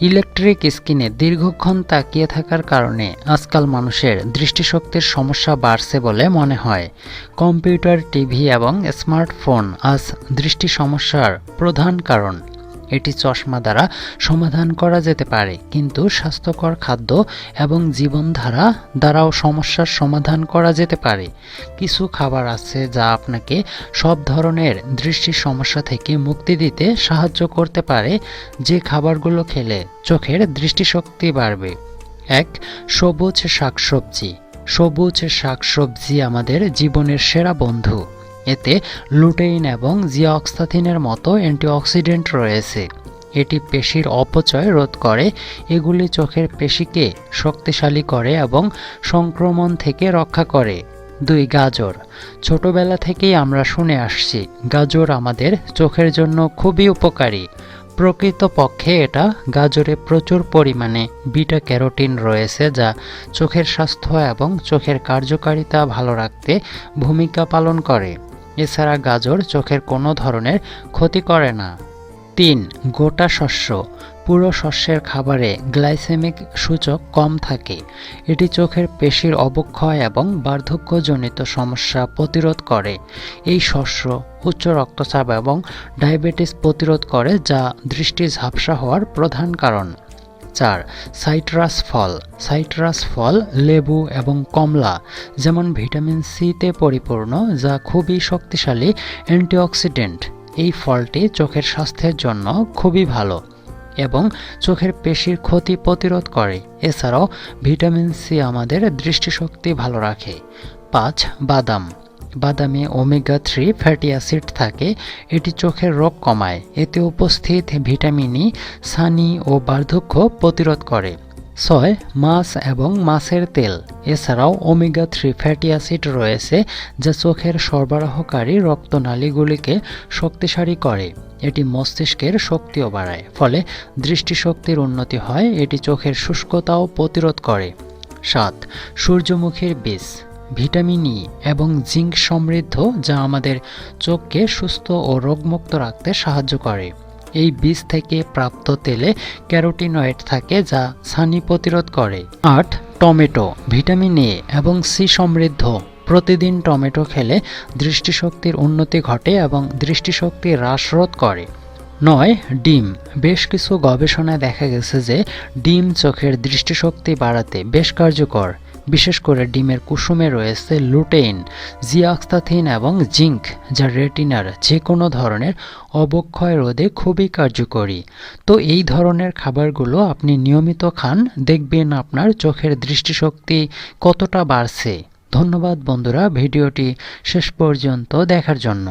Electric স্ক্রিনে দীর্ঘক্ষণ তাকিয়ে থাকার কারণে আজকাল মানুষের দৃষ্টিশক্তির সমস্যা বাড়ছে বলে মনে হয়। কম্পিউটার, টিভি এবং স্মার্টফোন আজ দৃষ্টি সমস্যার প্রধান কারণ। এটি চশমা দ্বারা সমাধান করা যেতে পারে, কিন্তু স্বাস্থ্যকর খাদ্য এবং জীবনধারা দ্বারাও সমস্যার সমাধান করা যেতে পারে। কিছু খাবার আছে যা আপনাকে সব ধরনের দৃষ্টির সমস্যা থেকে মুক্তি দিতে সাহায্য করতে পারে, যে খাবারগুলো খেলে চোখের দৃষ্টিশক্তি বাড়বে। এক, সবুজ শাকসবজি। সবুজ শাকসবজি আমাদের জীবনের সেরা বন্ধু। এতে লুটেইন এবং জিঅক্সাথিনের মতো অ্যান্টিঅক্সিডেন্ট রয়েছে। এটি পেশির অপচয় রোধ করে, এগুলি চোখের পেশিকে শক্তিশালী করে এবং সংক্রমণ থেকে রক্ষা করে। দুই, গাজর। ছোটবেলা থেকেই আমরা শুনে আসছি, গাজর আমাদের চোখের জন্য খুবই উপকারী। প্রকৃতপক্ষে এটা গাজরে প্রচুর পরিমাণে বিটা ক্যারোটিন রয়েছে, যা চোখের স্বাস্থ্য এবং চোখের কার্যকারিতা ভালো রাখতে ভূমিকা পালন করে। এছাড়া গাজর চোখের কোনো ধরনের ক্ষতি করে না। তিন, গোটা শস্য। পুরো শস্যের খাবারে গ্লাইসেমিক সূচক কম থাকে। এটি চোখের পেশির অবক্ষয় এবং বার্ধক্যজনিত সমস্যা প্রতিরোধ করে। এই শস্য উচ্চ রক্তচাপ এবং ডায়াবেটিস প্রতিরোধ করে, যা দৃষ্টি ঝাপসা হওয়ার প্রধান কারণ। চার, সাইট্রাস ফল। সাইট্রাস ফল লেবু এবং কমলা, যেমন ভিটামিন সিতে পরিপূর্ণ, যা খুবই শক্তিশালী অ্যান্টিঅক্সিডেন্ট। এই ফলটি চোখের স্বাস্থ্যের জন্য খুবই ভালো এবং চোখের পেশির ক্ষতি প্রতিরোধ করে। এছাড়াও ভিটামিন সি আমাদের দৃষ্টিশক্তি ভালো রাখে। পাঁচ, বাদাম। বাদামে ওমেগা থ্রি ফ্যাটি অ্যাসিড থাকে, এটি চোখের রোগ কমায়। এতে উপস্থিত ভিটামিন ই সানি ও বার্ধক্য প্রতিরোধ করে। ছয়, মাছ এবং মাছের তেল। এছাড়াও ওমেগা থ্রি ফ্যাটি অ্যাসিড রয়েছে, যা চোখের সরবরাহকারী রক্তনালীগুলিকে শক্তিশালী করে। এটি মস্তিষ্কের শক্তিও বাড়ায়, ফলে দৃষ্টিশক্তির উন্নতি হয়, এটি চোখের শুষ্কতাও প্রতিরোধ করে। সাত, সূর্যমুখীর বীজ। ভিটামিন ই এবং জিঙ্ক সমৃদ্ধ যা আমাদের চোখকে সুস্থ ও রোগমুক্ত রাখতে সাহায্য করে। এই বীজ থেকে প্রাপ্ত তেলে ক্যারোটিনয়েড থাকে যা ছানি প্রতিরোধ করে। আট, টমেটো, ভিটামিন এ এবং সি সমৃদ্ধ। প্রতিদিন টমেটো খেলে দৃষ্টিশক্তির উন্নতি ঘটে এবং দৃষ্টিশক্তি হ্রাসরোধ করে। নয়, ডিম। বেশ কিছু গবেষণায় দেখা গেছে যে ডিম চোখের দৃষ্টিশক্তি বাড়াতে বেশ কার্যকর। বিশেষ করে ডিমের কুসুমে রয়েছে লুটেইন জিয়াক্সাথিন এবং জিঙ্ক, যা রেটিনার যে কোনো ধরনের অবক্ষয় রোধে খুবই কার্যকরী। তো এই ধরনের খাবারগুলো আপনি নিয়মিত খান, দেখবেন আপনার চোখের দৃষ্টিশক্তি কতটা বাড়ছে। ধন্যবাদ বন্ধুরা, ভিডিওটি শেষ পর্যন্ত দেখার জন্য।